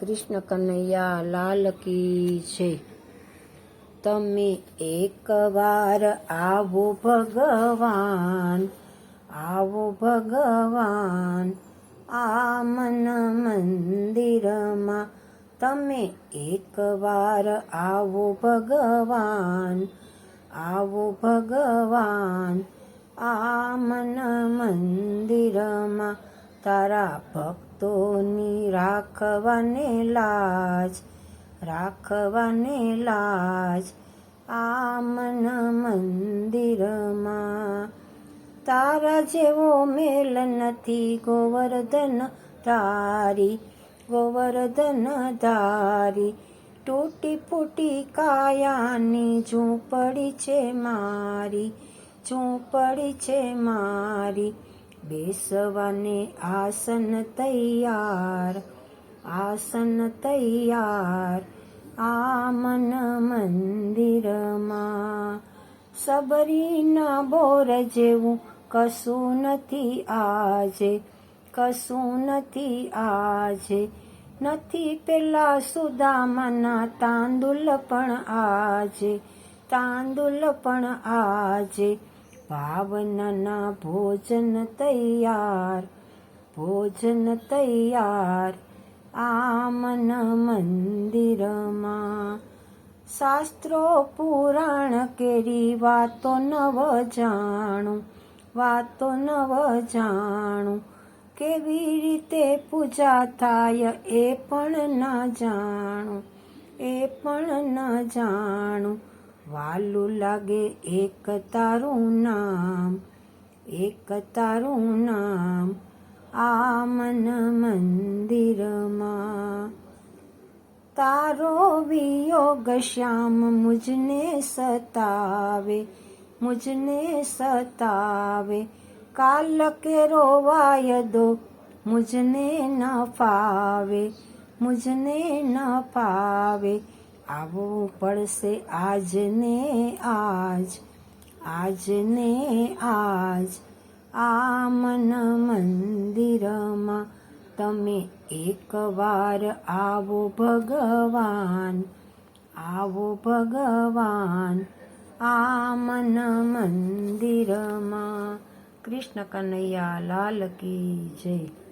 કૃષ્ણ કનૈયા લાલ કી છે તમે એકવાર આવો ભગવાન આવો ભગવાન આ મન મંદિરમાં. તમે એકવાર આવો ભગવાન આવો ભગવાન આ મન મંદિરમાં. તારા ભક્તોની રાખવાને લાજ રાખવાને લાજ. આ મન મંદિરમાં તારા જેવો મેલ નથી, ગોવર્ધન ધારી ગોવર્ધન ધારી તૂટી ફૂટી કાયાની ઝૂંપડી છે મારી, ઝૂંપડી છે મારી. બેસવાને આસન તૈયાર આસન તૈયાર આ મન મંદિરમાં. સબરીના બોર જેવું કશું નથી આજે, કશું નથી આજે. નથી પેલા સુદામાના તાંદુલ પણ આજે, તાંદુલ પણ આજે. ભાવનાના ભોજન તૈયાર ભોજન તૈયાર આમન મંદિરમાં. શાસ્ત્રો પુરાણ કેરી વાતો નવ જાણું, વાતો નવ જાણું. કેવી રીતે પૂજા થાય એ પણ ના જાણું, એ પણ ના જાણું. વાલું લાગે એક તારું નામ, એક તારું નામ આ મન મંદિરમાં. તારો વિયોગ શ્યામ મુજને સતાવે મુજને સતાવે. કાલ કે રોવાય દો મુજને ન ફાવે, મુજને ન ફાવે. આવવું પડશે આજને આજ આજને આજ. આ મન મંદિરમાં તમે એકવાર આવો ભગવાન આવો ભગવાન. આ મન મંદિરમાં કૃષ્ણ કનૈયા લાલ કી જય.